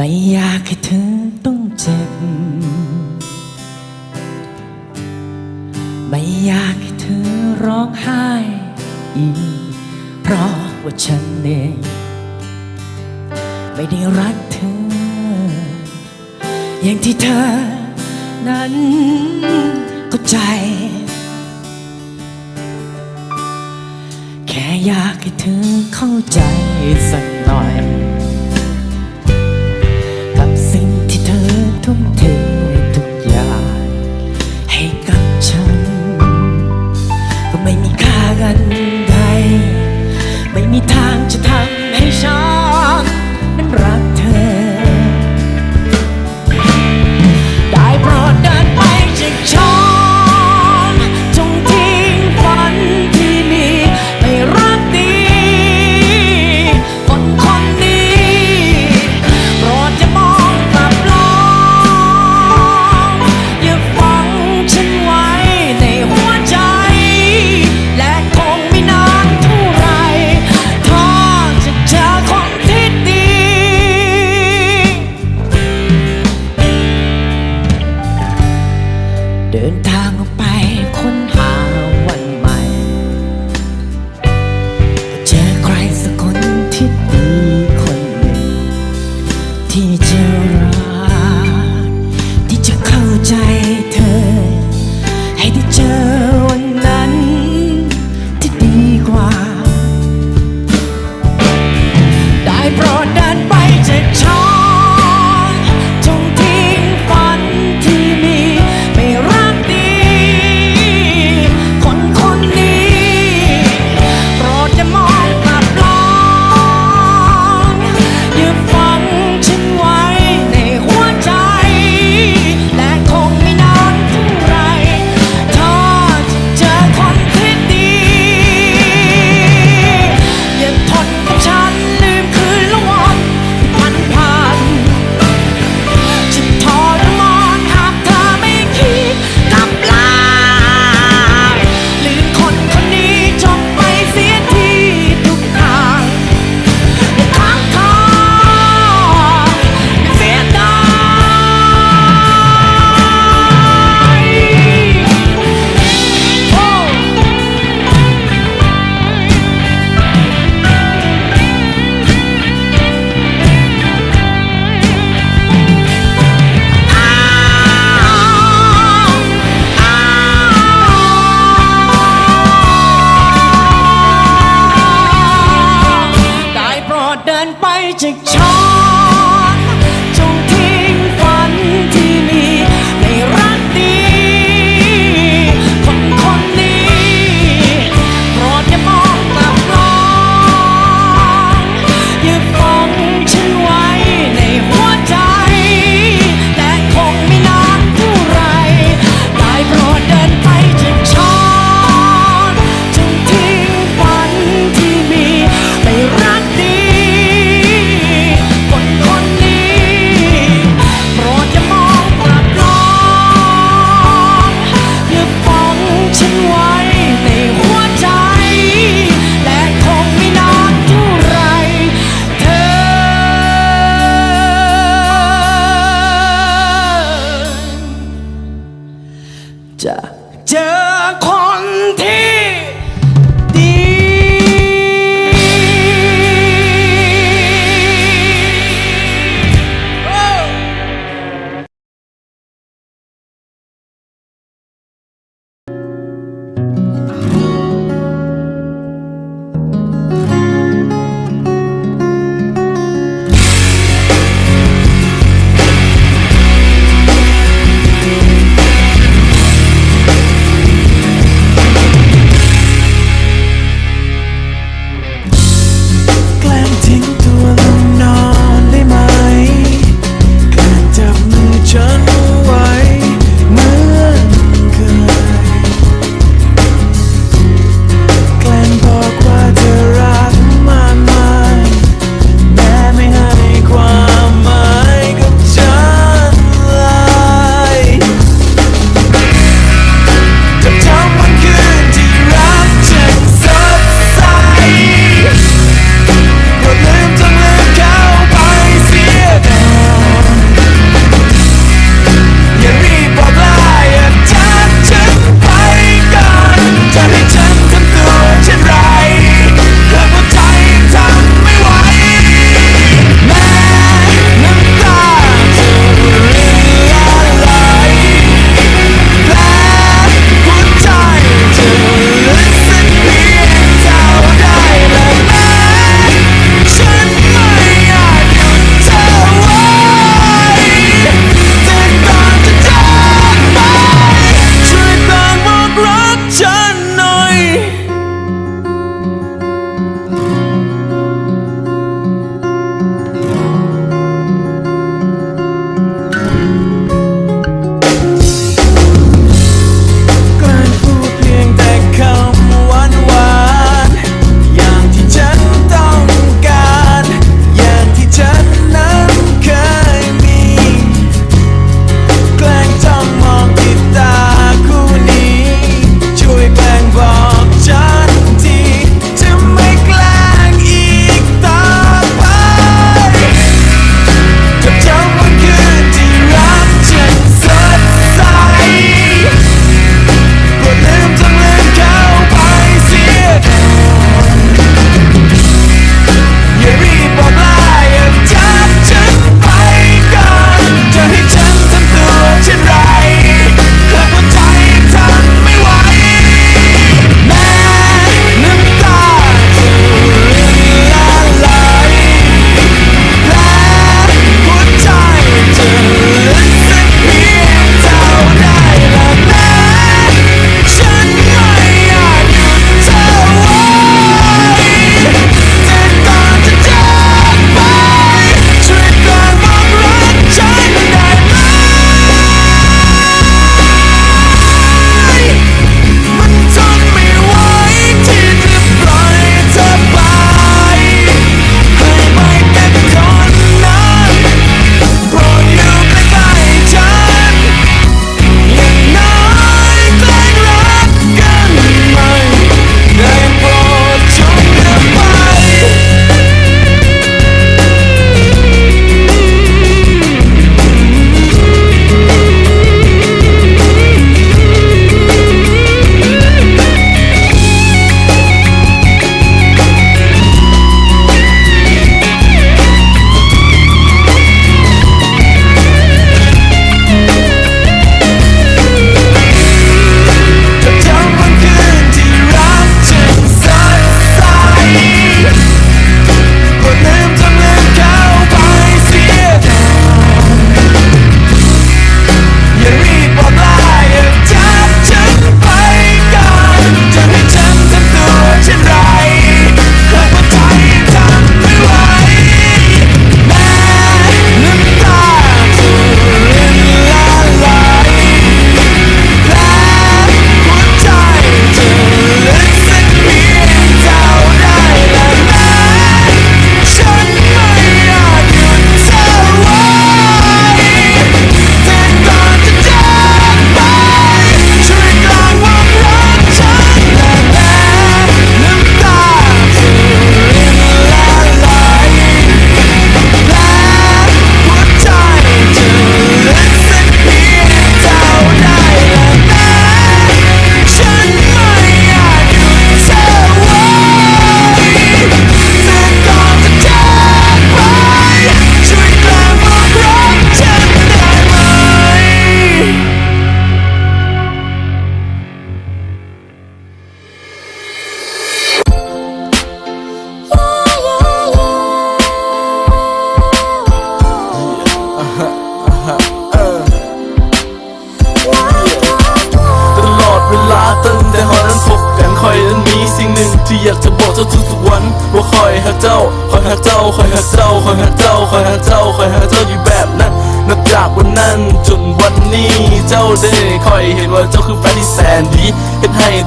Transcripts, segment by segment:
ไม่อยากให้เธอต้องเจ็บ ไม่อยากให้เธอร้องไห้อีกเพราะว่าฉันเองไม่ได้รักเธอ อย่างที่เธอนั้นเข้าใจ แค่อยากให้เธอเข้าใจสักหน่อย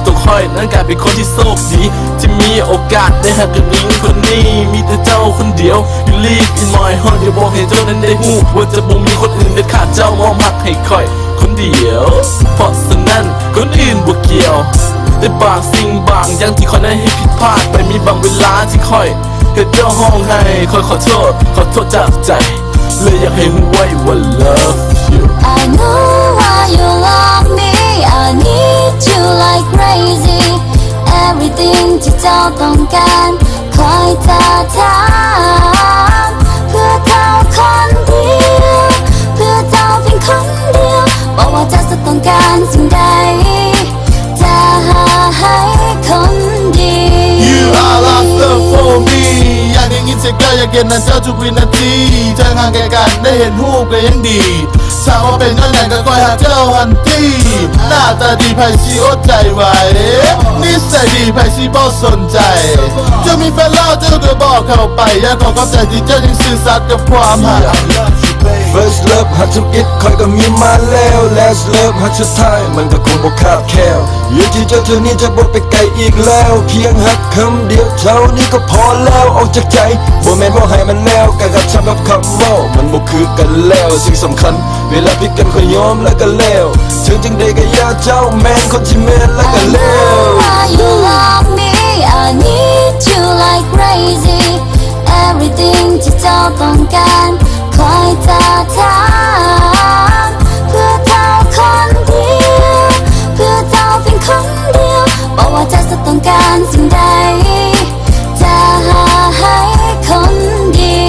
ตัวคอยนั้นกลายเป็นคนที่โชคดีที่มีโอกาสได้หักกับหญิงคนนี้มีแต่เจ้าคนเดียว You live in my heart เดียวบอกให้เจ้านั้นได้หูว่าจะบ่มีคนอื่นเด็ดขาดเจ้ามองหักให้คอย คนเดียว เพราะฉะนั้นคนอื่นบ่เกี่ยวแต่บางสิ่งบางอย่างที่คอยนั้นให้ผิดพลาดไปมีบางเวลาที่คอยเห็นเจ้าห้องให้คอยขอโทษขอโทษจากใจเลยอยากให้รู้ไว้ว่า love you I know you love me I need you like crazy Everything ที่เจ้าต้องการคอยจะถามเพื่อเจ้าคนเดียวเพื่อเจ้าเพียงคนเดียวบอกว่าเจ้าจะต้องการสิ่งใดจะหาให้คนดี You are love love for me อยากได้ยินเสียงก็อยากเห็นหน้าเจ้าทุกวินาทีเธอห่างไกลกันได้เห็นรูปก็ยังดี ชาว่าเป็นย้อนหลังก็คอยหาเจ้าฮันทีหน้าตาดีไพชีอดใจไหวนิสัยดีไพชีบ่สนใจ จะมีแฟนเล่าเจ้าก็บอกเข้าไปอยากขอขอบใจที่เจ้ายังสื่อสัตย์กับความหา First love หักทุกอิดคอยก็มีมาแล้ว Last love หักสุดท้ายมันก็คงบ่คาบแคลอยู่ที่เจ้าเท่านี้จะบ่ไปไกลอีกแล้ว เพียงหักคำเดียวเท่านี้ก็พอแล้วออกจากใจบ่แม่นบ่ให้มันแล้วการกระทำกับคำเมามันบ่คือกันแล้วสิ่งสำคัญ เวลาพิกันก็ยอมแล้วก็แล้วถึงจังใดก็ยาเจ้าแม่นคนที่แม่นแล้วก็แล้ว you love me I need you like crazy Everything ที่เจ้าต้องการ คอยจะถามเพื่อเจ้าคนเดียว เพื่อเจ้าเพียงคนเดียวบอกว่าเจ้าจะต้องการสิ่งใดจะหาให้คนดี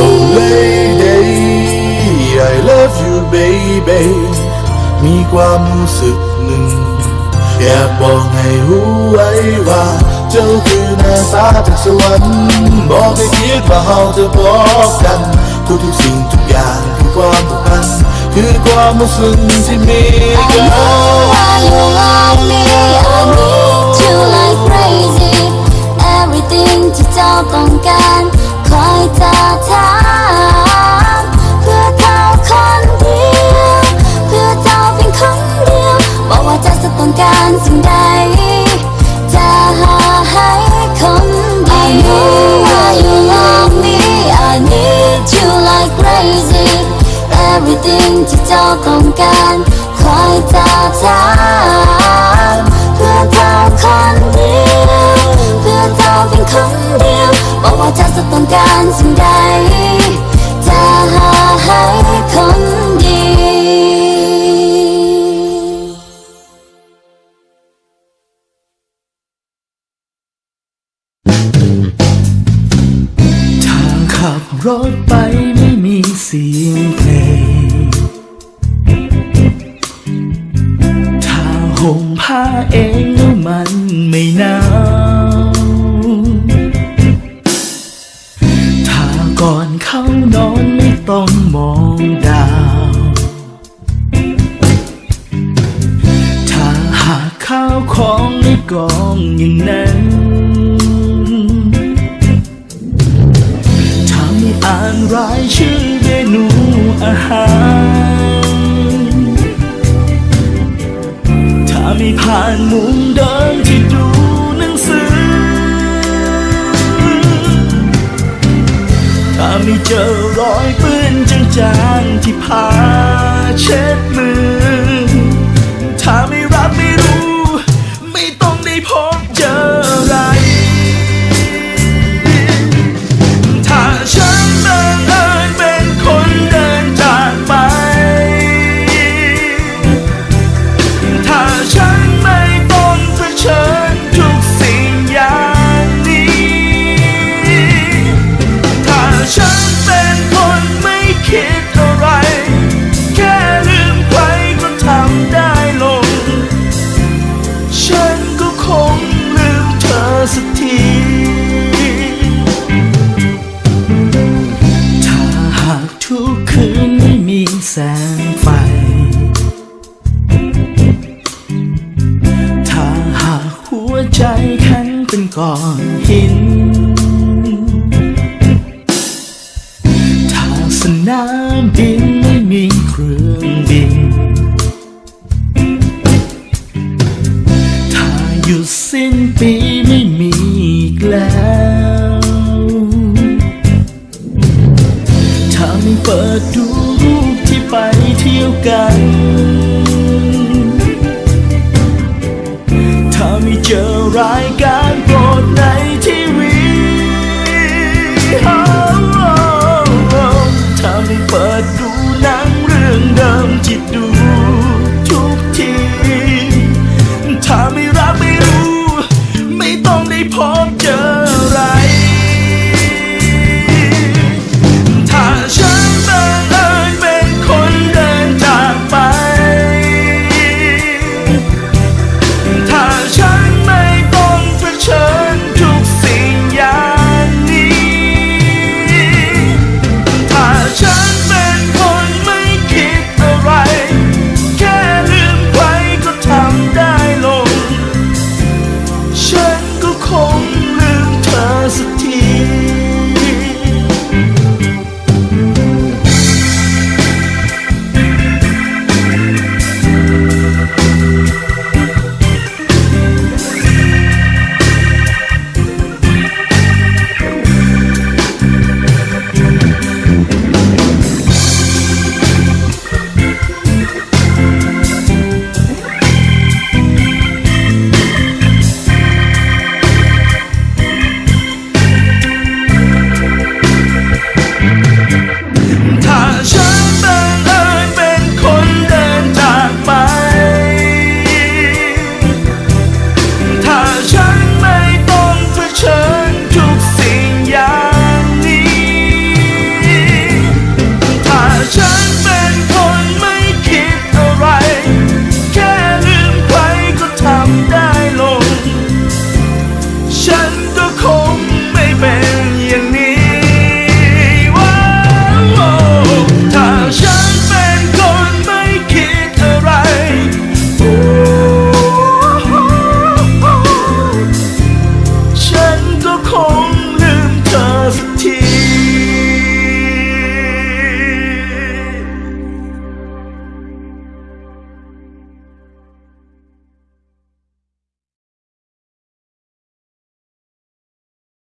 Oh Lady I love you baby มีความรู้สึกหนึ่งอยากบอกให้รู้ไว้ว่า เจ้าคือหน้าตาจากสวรรค์บอกให้คิดว่าเราจะบอกกัน ทุกทุกสิ่งทุกอย่างคือความผูกพันคือความรู้สึกที่มีกัน I know I need I need you like crazy Everything ที่เจ้าต้องการ crazy Everything ที่เจ้าต้องการคอยจะถาม มัน ไม่เจอรอยปื้นจางๆที่พาเช็ดมือ น้ำดี